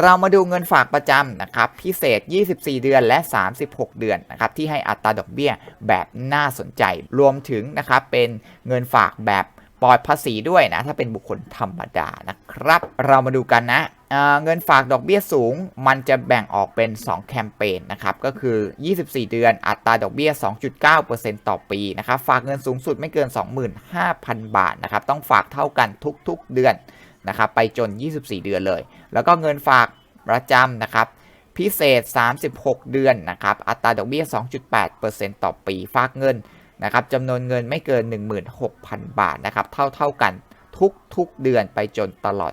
เรามาดูเงินฝากประจำนะครับพิเศษ 24 เดือนและ 36 เดือนนะครับที่ให้อัตราดอกเบี้ยแบบน่าสนใจ รวมถึงนะครับเป็นเงินฝากแบบปลอดภาษีด้วยนะ ถ้าเป็นบุคคลธรรมดานะครับ เรามาดูกันนะเเงินฝากดอกเบี้ยสูง มันจะแบ่งออกเป็น 2 แคมเปญนะครับ ก็คือ 24 เดือนอัตราดอกเบี้ย 2.9%ต่อปีนะครับ ฝากเงินสูงสุดไม่เกิน 25,000 บาทนะครับ ต้องฝากเท่ากันทุกๆเดือน นะครับไปจน 24 เดือนเลย แล้วก็เงินฝากประจำนะครับพิเศษ 36 เดือนนะครับอัตราดอกเบี้ย 2.8%ต่อปีฝากเงินนะครับจำนวนเงินไม่เกิน 16,000 บาทนะครับเท่าเท่ากันทุกทุกเดือนไปจนตลอด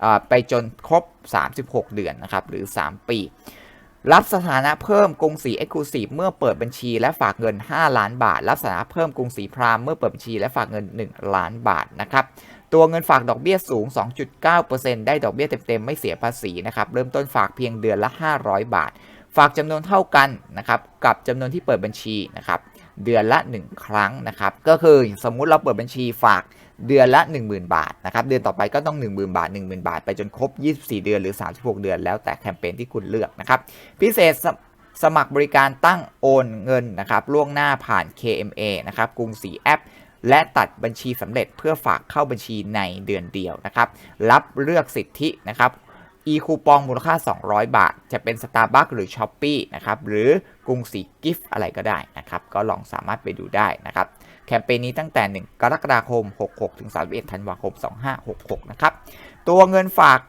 เออไปจนครบ 36 เดือนนะครับหรือ 3 ปี รับสถานะเพิ่มกรุงศรีเอ็กซ์คลูซีฟเมื่อเปิดบัญชีและฝากเงิน 5 ล้านบาท รับสถานะเพิ่มกรุงศรีพรามเมื่อเปิดบัญชีและฝากเงิน 1 ล้านบาทนะครับตัวเงินฝากดอกเบี้ยสูง 2.9%ได้ดอกเบี้ยเต็มๆ ไม่เสียภาษีนะครับเริ่มต้นฝากเพียงเดือนละ 500 บาท ฝากจำนวนเท่ากันนะครับกับจำนวนที่เปิดบัญชีนะครับเดือนละ 1 ครั้งนะครับก็คือสมมุติเราเปิดบัญชีฝาก เดือนละ 10,000 บาทนะครับเดือนต่อไปก็ต้อง 10,000 บาท 10,000 บาท ไปจนครบ 24 เดือนหรือ 36 เดือนแล้วแต่แคมเปญที่คุณเลือกนะครับพิเศษสมัครบริการตั้งโอนเงินนะครับล่วงหน้าผ่าน KMA นะครับกรุงศรีแอป และตัดบัญชีสำเร็จเพื่อฝากเข้าบัญชีในเดือนเดียวนะครับรับเลือกสิทธินะครับ e คูปองมูลค่า 200 บาท จะเป็น Starbucks หรือ s h อ p e e นะครับหรือกรุงศรีกิฟต์อะไรก็ได้นะครับก็ลองสามารถไปดูได้นะครับ แคมเปญนี้ตั้งแต่ 1 กรกฎาคม 66 ถึง 31 ธันวาคม 2566 นะครับ ตัวเงินฝาก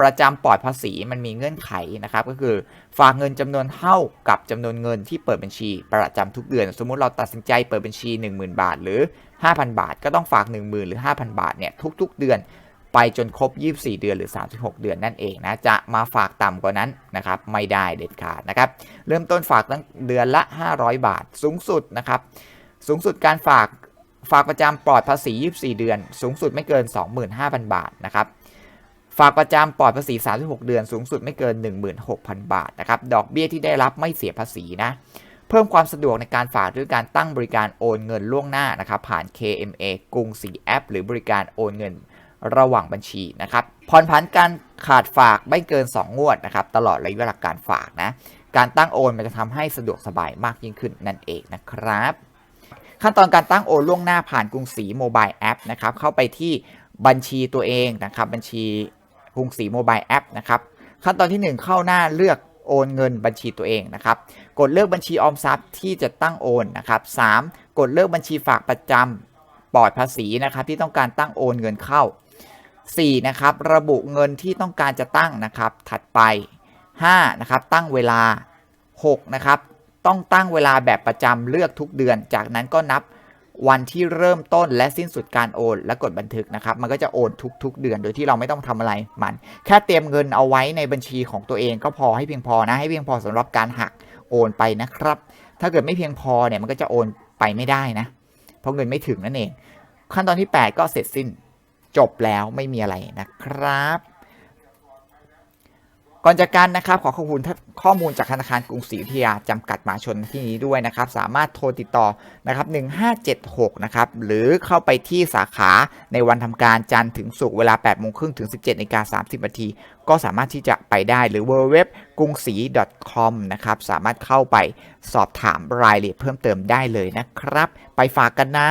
ประจำปลอดภาษีมันมีเงื่อนไขนะครับ ก็คือฝากเงินจำนวนเท่ากับจำนวนเงินที่เปิดบัญชี ประจำทุกเดือน สมมุติเราตัดสินใจเปิดบัญชี 10,000 บาท หรือ 5,000 บาท ก็ต้องฝาก 10,000 หรือ 5,000 บาทเนี่ยทุก ๆ เดือนไปจนครบ 24 เดือนหรือ 36 เดือนนั่นเองนะ จะมาฝากต่ำกว่านั้นนะครับ ไม่ได้เด็ดขาดนะครับ เริ่มต้นฝากตั้งเดือนละ 500 บาท สูงสุดนะครับ สูงสุดการฝากฝากประจำปลอดภาษี 24 เดือน สูงสุดไม่เกิน 25,000 บาทนะครับฝากประจำปลอดภาษี 36 เดือน สูงสุดไม่เกิน 16,000 บาทนะครับดอกเบี้ยที่ได้รับไม่เสียภาษีนะเพิ่มความสะดวกในการฝากด้วยการตั้งบริการโอนเงินล่วงหน้านะครับผ่าน KMA กรุงศรีแอป หรือบริการโอนเงินระหว่างบัญชีนะครับผ่อนผันการขาดฝากไม่เกิน 2 งวดนะครับตลอดระยะเวลาการฝากนะการตั้งโอนมันจะทำให้สะดวกสบายมากยิ่งขึ้นนั่นเองนะครับ ขั้นตอนการตั้งโอนล่วงหน้าผ่านกรุงศรีโมบายแอปนะครับเข้าไปที่บัญชีตัวเองนะครับบัญชีกรุงศรีโมบายแอปนะครับขั้นตอนที่ 1 เข้าหน้าเลือกโอนเงินบัญชีตัวเองนะครับกดเลือกบัญชีออมทรัพย์ที่จะตั้งโอนนะครับ 3. กดเลือกบัญชีฝากประจำปลอดภาษีนะครับที่ต้องการตั้งโอนเงินเข้า 4. นะครับระบุเงินที่ต้องการจะตั้งนะครับถัดไป 5. นะครับตั้งเวลา 6. นะครับ ต้องตั้งเวลาแบบประจำเลือกทุกเดือน จากนั้นก็นับวันที่เริ่มต้นและสิ้นสุดการโอน และกดบันทึกนะครับ มันก็จะโอนทุก ๆ เดือนโดยที่เราไม่ต้องทำอะไรมัน แค่เตรียมเงินเอาไว้ในบัญชีของตัวเองก็พอให้เพียงพอนะให้เพียงพอสำหรับการหักโอนไปนะครับ ถ้าเกิดไม่เพียงพอเนี่ยมันก็จะโอนไปไม่ได้นะ เพราะเงินไม่ถึงนั่นเอง ขั้นตอนที่ 8 ก็เสร็จสิ้น จบแล้วไม่มีอะไรนะครับ ก่อนจากกันนะครับขอขอบคุณข้อมูลจากธนาคารกรุงศรีอยุธยาจำกัดมหาชนที่นี้ด้วยนะครับ สามารถโทรติดต่อนะครับ1576นะครับหรือเข้าไปที่สาขาในวันทำการจันทร์ถึงศุกร์เวลา8โมงครึ่งถึง 17นาฬิกา30นาทีก็สามารถที่จะไปได้หรือ www กรุงศรี .com นะครับสามารถเข้าไปสอบถามรายละเอียดเพิ่มเติมได้เลยนะครับ ไปฝากกันนะ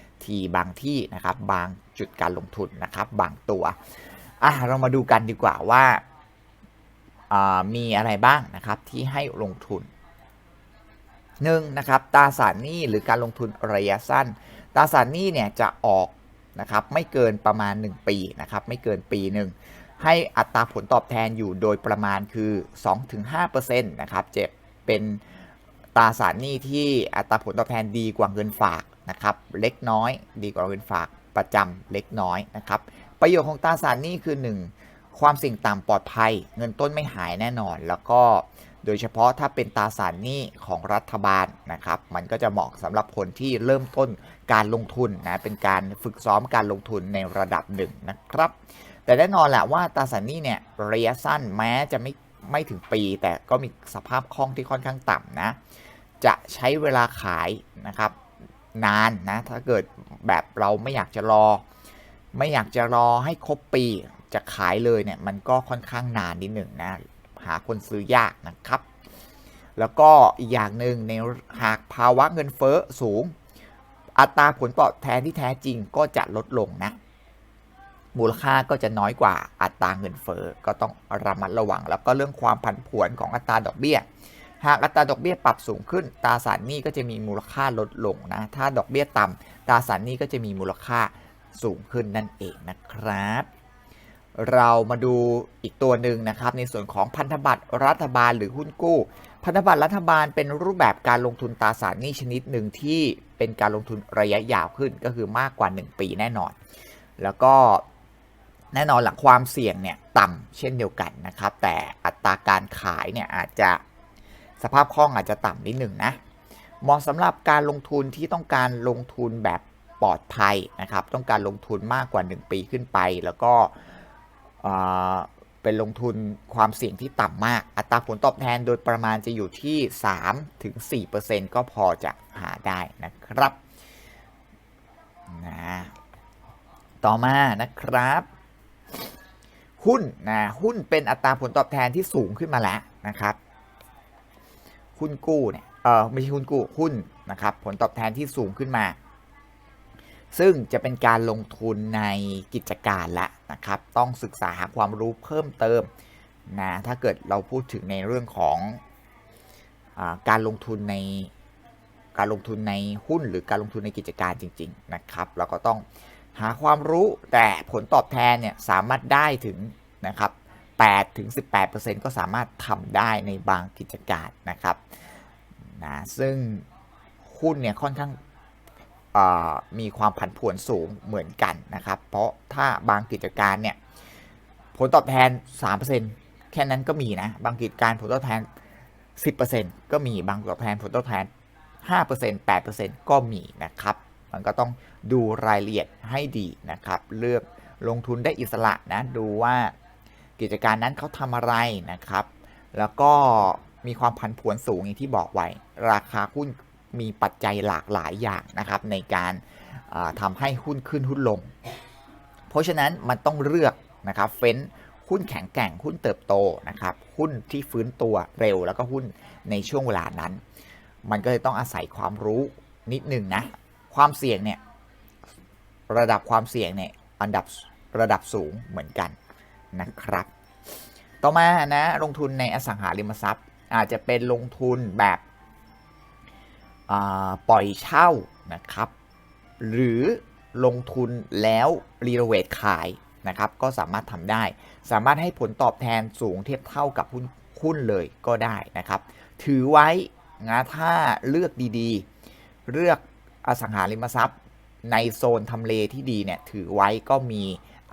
ทีบางที่นะครับ บางจุดการลงทุนนะครับ บางตัวอะเรามาดูกันดีกว่าว่าามีอะไรบ้างนะครับที่ให้ลงทุนหนึ่งนะครับตราสารหนี้หรือการลงทุนระยะสั้นตราสารหนี้เนี่ยจะออกนะครับไม่เกินประมาณ 1 ปีนะครับไม่เกินปีหนึ่งให้อัตราผลตอบแทนอยู่โดยประมาณคือ 2-5%นะครับเจะเป็น ตราสารหนี้ที่อัตราผลตอบแทนดีกว่าเงินฝากนะครับเล็กน้อยดีกว่าเงินฝากประจำเล็กน้อยนะครับประโยชน์ของตราสารหนี้คือ 1 ความเสี่ยงต่ำปลอดภัย เงินต้นไม่หายแน่นอน แล้วก็โดยเฉพาะถ้าเป็นตราสารหนี้ของรัฐบาลนะครับ มันก็จะเหมาะสำหรับคนที่เริ่มต้นการลงทุนนะเป็นการฝึกซ้อมการลงทุนในระดับหนึ่งนะครับ แต่แน่นอนแหละว่าตราสารหนี้เนี่ยระยะสั้นแม้จะไม่ ไม่ถึงปี แต่ก็มีสภาพคล่องที่ค่อนข้างต่ำนะ จะใช้เวลาขายนะครับนานนะ ถ้าเกิดแบบเราไม่อยากจะรอ ไม่อยากจะรอให้ครบปีจะขายเลยเนี่ยมันก็ค่อนข้างนานนิดหนึ่งนะ หาคนซื้อยากนะครับ แล้วก็อีกอย่างหนึ่งในหากภาวะเงินเฟ้อสูง อัตราผลตอบแทนที่แท้จริงก็จะลดลงนะ มูลค่าก็จะน้อยกว่าอัตราเงินเฟ้อก็ต้องระมัดระวัง แล้วก็เรื่องความผันผวนของอัตราดอกเบี้ย หากอัตราดอกเบี้ยปรับสูงขึ้นตราสารหนี้ก็จะมีมูลค่าลดลงนะ ถ้าดอกเบี้ยต่ำตราสารหนี้ก็จะมีมูลค่าสูงขึ้นนั่นเองนะครับ เรามาดูอีกตัวหนึ่งนะครับในส่วนของพันธบัตรรัฐบาลหรือหุ้นกู้ พันธบัตรรัฐบาลเป็นรูปแบบการลงทุนตราสารหนี้ชนิดหนึ่งที่เป็นการลงทุนระยะยาวขึ้นก็คือมากกว่า 1 ปีแน่นอน แล้วก็ แน่นอนหลังความเสี่ยงเนี่ยต่ำเช่นเดียวกันนะครับ แต่อัตราการขายเนี่ยอาจจะสภาพคล่องอาจจะต่ำนิดหนึ่งนะเหมาะสำหรับการลงทุนที่ต้องการลงทุนแบบปลอดภัยนะครับ ต้องการลงทุนมากกว่า 1 ปีขึ้นไป แล้วก็เอ่อเป็นลงทุนความเสี่ยงที่ต่ำมาก อัตราผลตอบแทนโดยประมาณจะอยู่ที่ 3-4%ก็พอจะหาได้นะครับนะต่อมานะครับ หุ้นนะหุ้นเป็นอัตราผลตอบแทนที่สูงขึ้นมาแล้วนะครับ หุ้นกู้เนี่ยเออไม่ใช่หุ้นกู้หุ้นนะครับผลตอบแทนที่สูงขึ้นมา ซึ่งจะเป็นการลงทุนในกิจการละนะครับ ต้องศึกษาหาความรู้เพิ่มเติมนะถ้าเกิดเราพูดถึงในเรื่องของอการลงทุนในการลงทุนในหุ้นหรือการลงทุนในกิจการจริง ๆ นะครับ เราก็ต้อง หาความรู้แต่ผลตอบแทนเนี่ยสามารถได้ถึงนะครับ8ถึง18%ก็สามารถทำได้ในบางกิจการนะครับนะซึ่งหุ้นเนี่ยค่อนข้างมีความผันผวนสูงเหมือนกันนะครับ เพราะถ้าบางกิจการเนี่ยผลตอบแทน 3%แค่นั้นก็มีนะ บางกิจการผลตอบแทน 10%ก็มี บางตอบแทนผลตอบแทน 5% 8%ก็มีนะครับ มันก็ต้องดูรายละเอียดให้ดีนะครับ เลือกลงทุนได้อิสระนะ ดูว่ากิจการนั้นเขาทำอะไรนะครับ แล้วก็มีความผันผวนสูงอย่างที่บอกไว้ ราคาหุ้นมีปัจจัยหลากหลายอย่างนะครับ ในการทำให้หุ้นขึ้นหุ้นลง เพราะฉะนั้นมันต้องเลือกนะครับ เฟ้นหุ้นแข็งแกร่งหุ้นเติบโตนะครับ หุ้นที่ฟื้นตัวเร็วแล้วก็หุ้นในช่วงเวลานั้น มันก็เลยต้องอาศัยความรู้นิดหนึ่งนะ ความเสี่ยงเนี่ยระดับความเสี่ยงเนี่ยอันดับระดับสูงเหมือนกันนะครับ ต่อมานะลงทุนในอสังหาริมทรัพย์ อาจจะเป็นลงทุนแบบปล่อยเช่านะครับ หรือลงทุนแล้วรีโนเวทขายนะครับ ก็สามารถทำได้ สามารถให้ผลตอบแทนสูงเทียบเท่ากับหุ้นหุ้นเลยก็ได้นะครับ ถือไว้นะถ้าเลือกดีๆ เลือก อสังหาริมทรัพย์ ในโซนทำเลที่ดีเนี่ยถือไว้ก็มี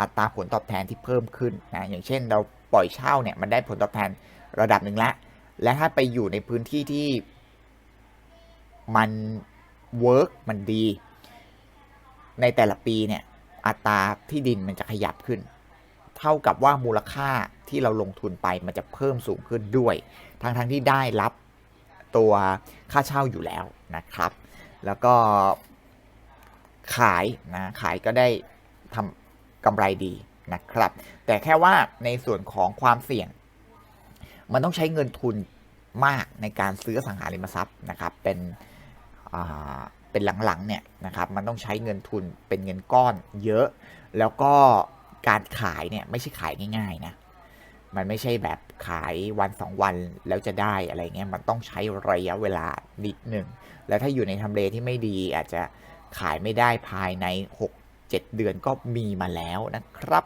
อัตราผลตอบแทนที่เพิ่มขึ้นนะอย่างเช่นเราปล่อยเช่าเนี่ยมันได้ผลตอบแทนระดับหนึ่งล้วและถ้าไปอยู่ในพื้นที่ที่มันเวิร์กมันดี ในแต่ละปีเนี่ยอัตราที่ดินมันจะขยับขึ้น เท่ากับว่ามูลค่าที่เราลงทุนไปมันจะเพิ่มสูงขึ้นด้วย ทั้งทั้งที่ได้รับตัวค่าเช่าอยู่แล้วนะครับ แล้วก็ขายนะขายก็ได้ทำกำไรดีนะครับ แต่แค่ว่าในส่วนของความเสี่ยง มันต้องใช้เงินทุนมากในการซื้อสังหาริมทรัพย์นะครับ เป็นเป็นหลังๆเนี่ยนะครับ มันต้องใช้เงินทุนเป็นเงินก้อนเยอะ แล้วก็การขายเนี่ยไม่ใช่ขายง่ายๆนะ มันไม่ใช่แบบ ขายวันสองวันแล้วจะได้อะไรเงี้ยมันต้องใช้ระยะเวลานิดหนึ่ง แล้วถ้าอยู่ในทำเลที่ไม่ดีอาจจะขายไม่ได้ภายใน 6-7 เดือนก็มีมาแล้วนะครับ